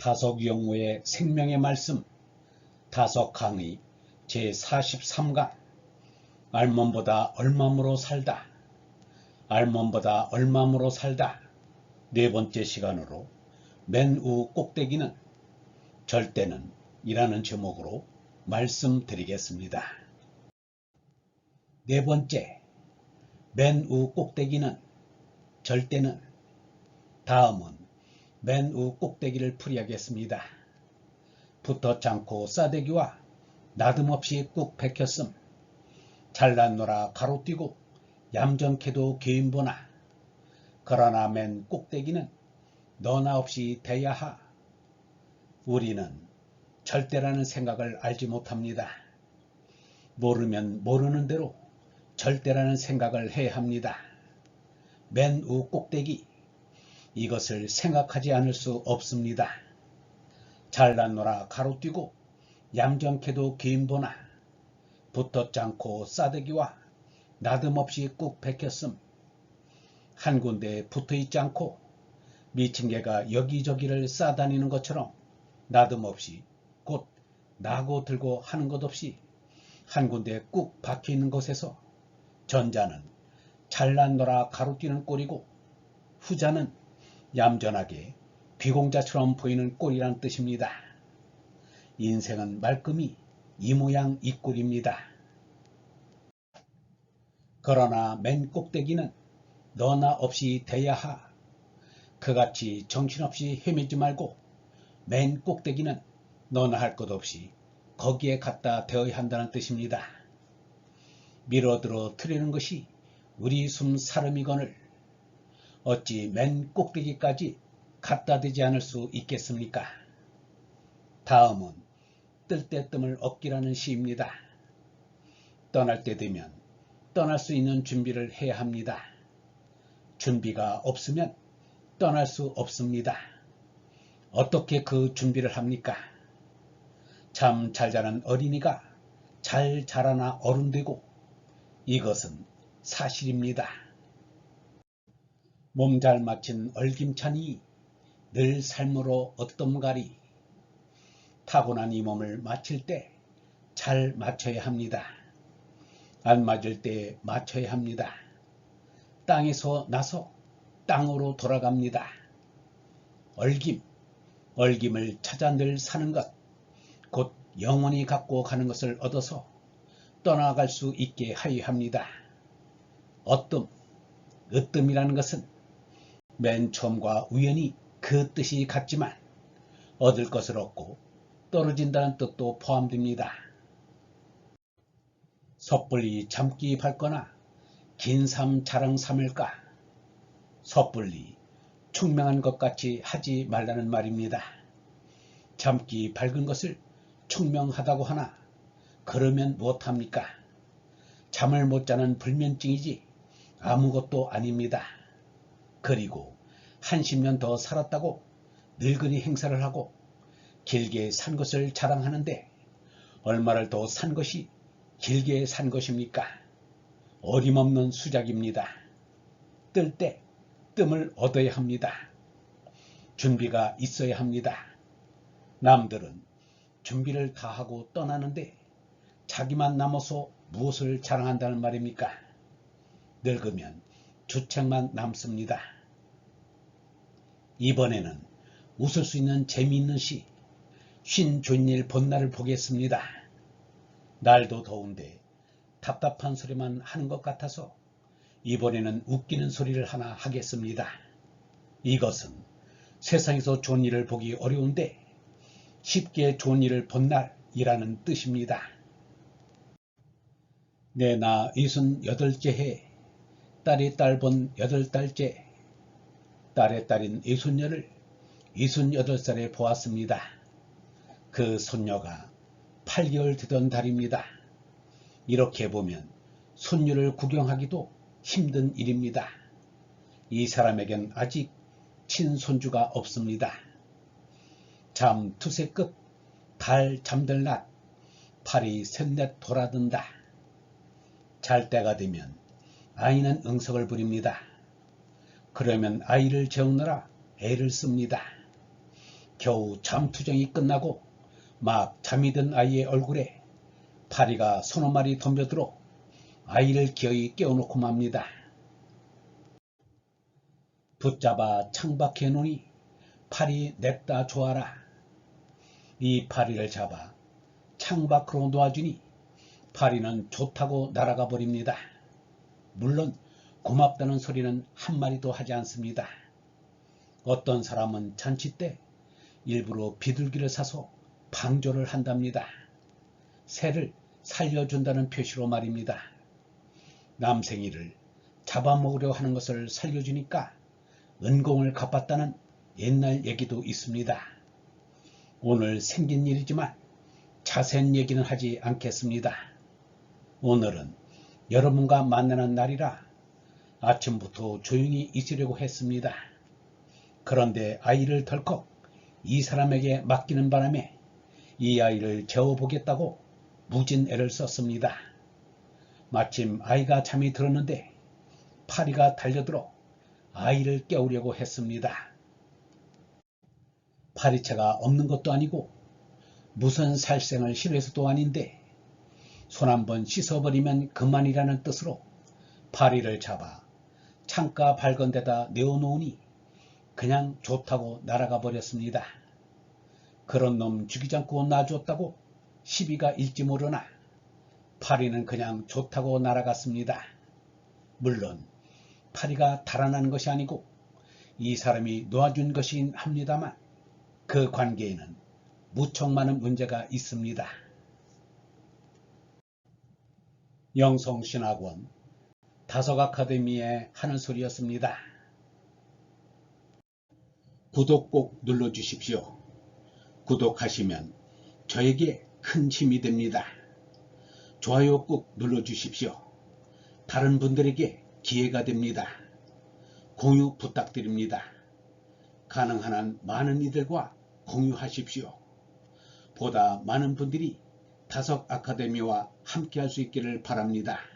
다속 영우의 생명의 말씀 다속 강의 제43강 알몸보다 얼마므로 살다 알몸보다 얼마므로 살다 네 번째 시간으로 맨 우 꼭대기는 절대는 이라는 제목으로 말씀드리겠습니다. 네 번째 맨 우 꼭대기는 절대는 다음은 맨 우 꼭대기를 풀이하겠습니다. 붙어 않고 싸대기와 나듬없이 꾹 백혔음 잘난노라 가로뛰고 얌전케도 개인보나 그러나 맨 꼭대기는 너나 없이 대야하 우리는 절대라는 생각을 알지 못합니다. 모르면 모르는 대로 절대라는 생각을 해야 합니다. 맨 우 꼭대기 이것을 생각하지 않을 수 없습니다. 잘난노라 가로뛰고 얌전케도 개인보나 붙었지 않고 싸대기와 나듬없이 꾹 백혔음 한 군데에 붙어있지 않고 미친 개가 여기저기를 싸다니는 것처럼 나듬없이 곧 나고 들고 하는 것 없이 한 군데에 꾹 박혀있는 것에서 전자는 잘난노라 가로뛰는 꼴이고 후자는 얌전하게 귀공자처럼 보이는 꼴이란 뜻입니다. 인생은 말끔히 이 모양 이 꼴입니다. 그러나 맨 꼭대기는 너나 없이 대야하. 그같이 정신없이 헤매지 말고 맨 꼭대기는 너나 할 것 없이 거기에 갖다 대어야 한다는 뜻입니다. 밀어들어 트리는 것이 우리 숨 사름이거늘 어찌 맨 꼭대기까지 갖다 대지 않을 수 있겠습니까? 다음은 뜰 때 뜸을 얻기라는 시입니다. 떠날 때 되면 떠날 수 있는 준비를 해야 합니다. 준비가 없으면 떠날 수 없습니다. 어떻게 그 준비를 합니까? 참 잘 자란 어린이가 잘 자라나 어른 되고 이것은 사실입니다. 몸 잘 맞힌 얼김찬이 늘 삶으로 어떤가리 타고난 이 몸을 맞힐 때 잘 맞춰야 합니다. 안 맞을 때 맞춰야 합니다. 땅에서 나서 땅으로 돌아갑니다. 얼김, 얼김을 찾아 늘 사는 것, 곧 영원히 갖고 가는 것을 얻어서 떠나갈 수 있게 하여야 합니다. 어뜸, 으뜸이라는 것은 맨 처음과 우연히 그 뜻이 같지만 얻을 것을 얻고 떨어진다는 뜻도 포함됩니다. 섣불리 참기 밟거나 긴 삶 자랑 삼을까 섣불리 총명한 것 같이 하지 말라는 말입니다. 참기 밝은 것을 총명하다고 하나 그러면 무엇합니까? 잠을 못 자는 불면증이지 아무것도 아닙니다. 그리고 한 십 년 더 살았다고 늙은이 행사를 하고 길게 산 것을 자랑하는데 얼마를 더 산 것이 길게 산 것입니까? 어림없는 수작입니다. 뜰 때 뜸을 얻어야 합니다. 준비가 있어야 합니다. 남들은 준비를 다 하고 떠나는데 자기만 남아서 무엇을 자랑한다는 말입니까? 늙으면 주책만 남습니다. 이번에는 웃을 수 있는 재미있는 시, 쉰 존일 본날을 보겠습니다. 날도 더운데 답답한 소리만 하는 것 같아서 이번에는 웃기는 소리를 하나 하겠습니다. 이것은 세상에서 좋은 일을 보기 어려운데 쉽게 좋은 일을 본 날이라는 뜻입니다. 내나 이순 여덟째 해 딸이 딸본 여덟 달째 딸의 딸인 이순녀를 이순여덟 살에 보았습니다. 그 손녀가 8개월 되던 달입니다. 이렇게 보면 손녀를 구경하기도 힘든 일입니다. 이 사람에겐 아직 친손주가 없습니다. 잠 두세 끝, 달 잠들 낮, 팔이 셋넷 돌아든다. 잘 때가 되면 아이는 응석을 부립니다. 그러면 아이를 재우느라 애를 씁니다. 겨우 잠투정이 끝나고 막 잠이 든 아이의 얼굴에 파리가 서너 마리 덤벼들어 아이를 기어이 깨워놓고 맙니다. 붙잡아 창밖에 놓으니 파리 냅다 좋아라. 이 파리를 잡아 창밖으로 놓아주니 파리는 좋다고 날아가 버립니다. 물론 고맙다는 소리는 한마디도 하지 않습니다. 어떤 사람은 잔치 때 일부러 비둘기를 사서 방조를 한답니다. 새를 살려준다는 표시로 말입니다. 남생이를 잡아먹으려 하는 것을 살려주니까 은공을 갚았다는 옛날 얘기도 있습니다. 오늘 생긴 일이지만 자세한 얘기는 하지 않겠습니다. 오늘은 여러분과 만나는 날이라 아침부터 조용히 있으려고 했습니다. 그런데 아이를 덜컥 이 사람에게 맡기는 바람에 이 아이를 재워보겠다고 무진 애를 썼습니다. 마침 아이가 잠이 들었는데 파리가 달려들어 아이를 깨우려고 했습니다. 파리채가 없는 것도 아니고 무슨 살생을 싫어해서도 아닌데 손 한번 씻어버리면 그만이라는 뜻으로 파리를 잡아 창가 밝은 데다 내어놓으니 그냥 좋다고 날아가 버렸습니다. 그런 놈 죽이지 않고 놔줬다고 시비가 일지 모르나 파리는 그냥 좋다고 날아갔습니다. 물론 파리가 달아나는 것이 아니고 이 사람이 놓아준 것이긴 합니다만 그 관계에는 무척 많은 문제가 있습니다. 영성신학원 다석 아카데미의 하는 소리였습니다. 구독 꼭 눌러주십시오. 구독하시면 저에게 큰 힘이 됩니다. 좋아요 꼭 눌러주십시오. 다른 분들에게 기회가 됩니다. 공유 부탁드립니다. 가능한 한 많은 이들과 공유하십시오. 보다 많은 분들이 다석 아카데미와 함께 할 수 있기를 바랍니다.